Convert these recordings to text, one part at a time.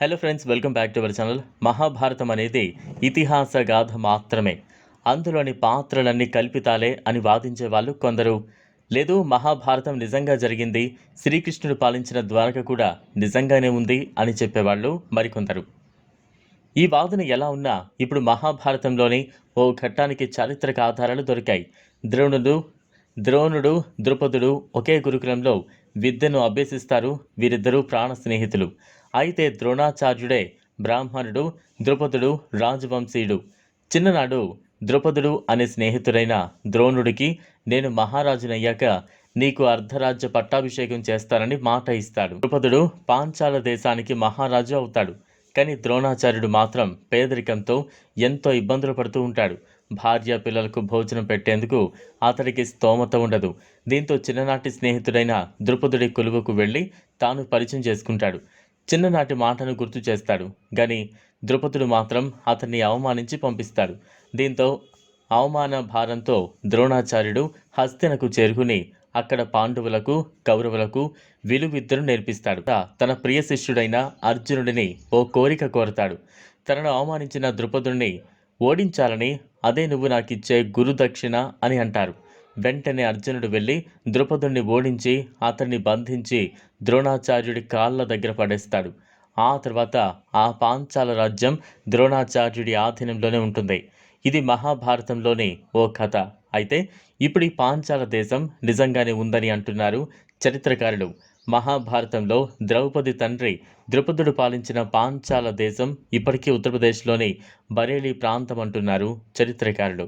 Hello friends welcome back to our channel Mahabharatam అనేది ఇతిహాస గాథ మాత్రమే. అందులోని పాత్రలన్నీ కల్పితాలే అని వాదించే వాళ్ళు కొందరు. లేదు మహాభారతం నిజంగా జరిగింది శ్రీకృష్ణుడు పాలించిన ద్వారక కూడా నిజంగానే ఉంది అని చెప్పేవాళ్ళు మరికొందరు. ఈ వాదన ఎలా ఉన్నా ఇప్పుడు మహాభారతంలోని ఓ ఘట్టానికి చారిత్రక ఆధారాలు దొరికాయి. ద్రోణుడు ద్రోణుడు ద్రుపదుడు ఒకే గురుకులంలో విద్యను అభ్యసిస్తారు వీరిద్దరూ ప్రాణ స్నేహితులు. అయితే ద్రోణాచార్యుడే బ్రాహ్మణుడు ద్రుపదుడు రాజవంశీయుడు. చిన్ననాడు ద్రుపదుడు అనే స్నేహితుడైన ద్రోణుడికి నేను మహారాజునయ్యాక నీకు అర్ధరాజ్య పట్టాభిషేకం చేస్తానని మాట ఇస్తాడు. ద్రుపదుడు పాంచాల దేశానికి మహారాజు అవుతాడు. కానీ ద్రోణాచార్యుడు మాత్రం పేదరికంతో ఎంతో ఇబ్బందులు పడుతూ ఉంటాడు. భార్య పిల్లలకు భోజనం పెట్టేందుకు అతడికి స్తోమత ఉండదు. దీంతో చిన్ననాటి స్నేహితుడైన ద్రుపదుడి కొలువుకు వెళ్ళి తాను పరిచయం చేసుకుంటాడు. చిన్ననాటి మాటను గుర్తు చేస్తాడు. కానీ ద్రుపదుడు మాత్రం అతన్ని అవమానించి పంపిస్తాడు. దీంతో అవమాన భారంతో ద్రోణాచార్యుడు హస్తినకు చేరుకుని అక్కడ పాండవులకు కౌరవులకు విలువిద్యను నేర్పిస్తాడు. తన ప్రియ శిష్యుడైన అర్జునుడిని ఓ కోరిక కోరతాడు. తనను అవమానించిన ద్రుపదుడిని ఓడించాలని అదే నువ్వు నాకిచ్చే గురుదక్షిణ అని అంటారు. వెంటనే అర్జునుడు వెళ్ళి ద్రుపదుణ్ణి ఓడించి అతన్ని బంధించి ద్రోణాచార్యుడి కాళ్ళ దగ్గర పడేస్తాడు. ఆ తర్వాత ఆ పాంచాల రాజ్యం ద్రోణాచార్యుడి ఆధీనంలోనే ఉంటుంది. ఇది మహాభారతంలోని ఓ కథ. అయితే ఇప్పుడు ఈ పాంచాల దేశం నిజంగానే ఉందని అంటున్నారు చరిత్రకారులు. మహాభారతంలో ద్రౌపది తండ్రి ద్రుపదుడు పాలించిన పాంచాల దేశం ఇప్పటికీ ఉత్తరప్రదేశ్లోని బరేలీ ప్రాంతం అంటున్నారు చరిత్రకారులు.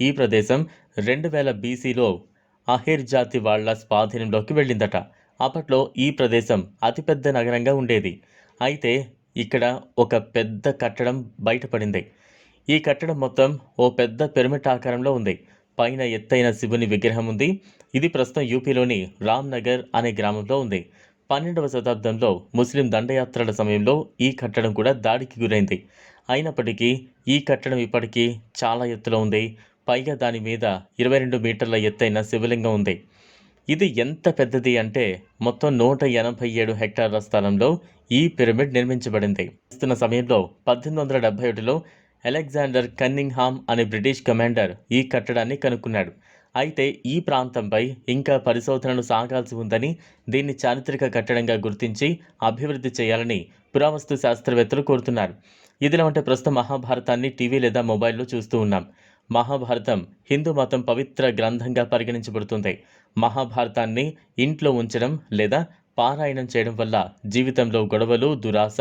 ఈ ప్రదేశం రెండు వేల బీసీలో అహిర్ జాతి వాళ్ళ స్వాధీనంలోకి వెళ్ళిందట. అప్పట్లో ఈ ప్రదేశం అతిపెద్ద నగరంగా ఉండేది. అయితే ఇక్కడ ఒక పెద్ద కట్టడం బయటపడింది. ఈ కట్టడం మొత్తం ఓ పెద్ద పిరమిడ్ ఆకారంలో ఉంది. పైన ఎత్తైన శివుని విగ్రహం ఉంది. ఇది ప్రస్తుతం యూపీలోని రామ్నగర్ అనే గ్రామంలో ఉంది. పన్నెండవ శతాబ్దంలో ముస్లిం దండయాత్రల సమయంలో ఈ కట్టడం కూడా దాడికి గురైంది. అయినప్పటికీ ఈ కట్టడం ఇప్పటికీ చాలా ఎత్తులో ఉంది. పైగా దాని మీద ఇరవై రెండు మీటర్ల ఎత్తైన శివలింగం ఉంది. ఇది ఎంత పెద్దది అంటే మొత్తం నూట ఎనభై ఏడు హెక్టార్ల స్థలంలో ఈ పిరమిడ్ నిర్మించబడింది. ఇస్తున్న సమయంలో పద్దెనిమిది వందల డెబ్బై ఒకటిలో అలెగ్జాండర్ కన్నింగ్హామ్ అనే బ్రిటిష్ కమాండర్ ఈ కట్టడాన్ని కనుక్కున్నాడు. అయితే ఈ ప్రాంతంపై ఇంకా పరిశోధనలు సాగాల్సి ఉందని దీన్ని చారిత్రక కట్టడంగా గుర్తించి అభివృద్ధి చేయాలని పురావస్తు శాస్త్రవేత్తలు కోరుతున్నారు. ఇదిలా ఉంటే ప్రస్తుతం మహాభారతాన్ని టీవీ లేదా మొబైల్లో చూస్తూ ఉన్నాం. మహాభారతం హిందూ మతం పవిత్ర గ్రంథంగా పరిగణించబడుతుంది. మహాభారతాన్ని ఇంట్లో ఉంచడం లేదా పారాయణం చేయడం వల్ల జీవితంలో గొడవలు దురాశ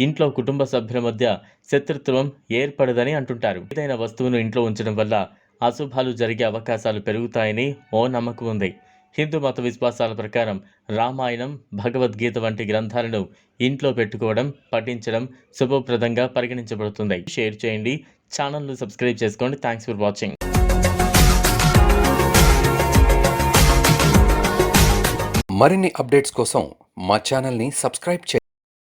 ఇంట్లో కుటుంబ సభ్యుల మధ్య శత్రుత్వం ఏర్పడదని అంటుంటారు. ఏదైనా వస్తువును ఇంట్లో ఉంచడం వల్ల అశుభాలు జరిగే అవకాశాలు పెరుగుతాయని ఓ నమ్మకం ఉంది. హిందూ మత విశ్వాసాల ప్రకారం రామాయణం భగవద్గీత వంటి గ్రంథాలను ఇంట్లో పెట్టుకోవడం పఠించడం శుభప్రదంగా పరిగణించబడుతుంది. షేర్ చేయండి. ఛానల్ను సబ్స్క్రైబ్ చేసుకోండి. Thanks for watching. మరిన్ని అప్డేట్స్ కోసం మా ఛానల్ని సబ్స్క్రైబ్ చేయండి.